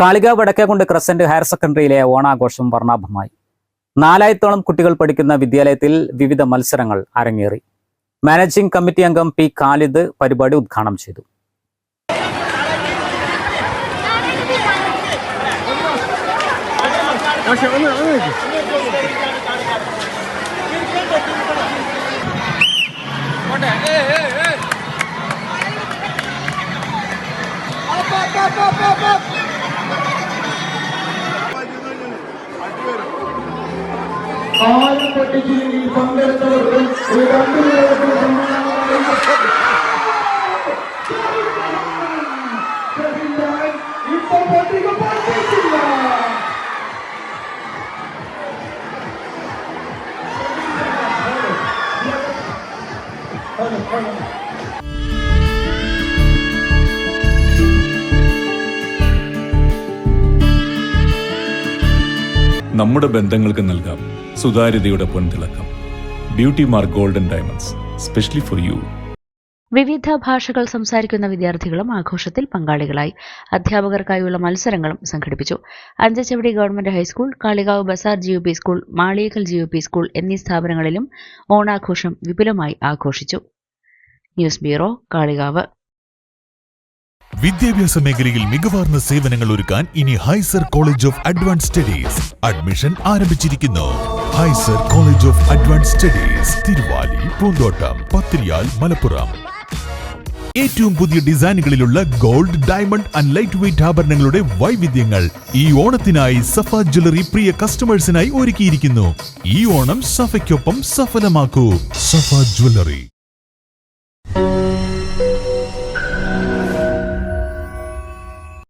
കാളിക വടക്കേക്കുണ്ട് crescent higher സെക്കൻഡറിയിലെ ഓണാഘോഷം വർണാഭമായി. നാലായിരത്തോളം കുട്ടികൾ പഠിക്കുന്ന വിദ്യാലയത്തിൽ വിവിധ മത്സരങ്ങൾ അരങ്ങേറി. മാനേജിംഗ് കമ്മിറ്റി അംഗം പി ഖാലിദ് പരിപാടി ഉദ്ഘാടനം ചെയ്തു. പക്ഷെ ഒന്ന് ഒന്ന് നിൽക്ക്. പൊട്ടിച്ചില്ലെങ്കിൽ പങ്കെടുത്തവർക്കും ഒരു രണ്ടു പേർക്കും സമ്മാനമായി നമ്മുടെ ബന്ധങ്ങൾക്ക് നൽകാം. സുതാര്യതയുടെ പൊൻതിളക്കം. Beauty mark golden diamonds specially for you വിവിധ ഭാഷകൾ സംസാരിക്കുന്ന വിദ്യാർത്ഥികളും ആഘോഷത്തിൽ പങ്കാളികളായി. അധ്യാപകർക്കായുള്ള മത്സരങ്ങളും സംഘടിപ്പിച്ചു. Anchachavadi government high school Kalikavu Bazar G P school Maliyekkal G P school എന്നീ സ്ഥാപനങ്ങളിലും ഓണാഘോഷം വിപുലമായി ആഘോഷിച്ചു. News bureau Kalikavu. വിദ്യാഭ്യാസ മേഖലയിൽ മികവാർന്ന സേവനങ്ങൾ ഒരുക്കാൻ ഇനി ഹൈസർ college of advance studies admission ആരംഭിച്ചിരിക്കുന്നു. ഹൈസർ college of advance studies Thiruvali Poonthottam Pathiriyal Malappuram. ഏറ്റവും പുതിയ ഡിസൈനുകളിലുള്ള gold diamond and light weight ആഭരണങ്ങളുടെ വൈവിധ്യങ്ങൾ ഈ ഓണത്തിനായി സഫ ജ്വല്ലറി പ്രിയ കസ്റ്റമേഴ്സിനായി ഒരുക്കിയിരിക്കുന്നു. ഈ ഓണം സഫയ്ക്കൊപ്പം സഫലമാക്കൂ. സഫ ജ്വല്ലറി.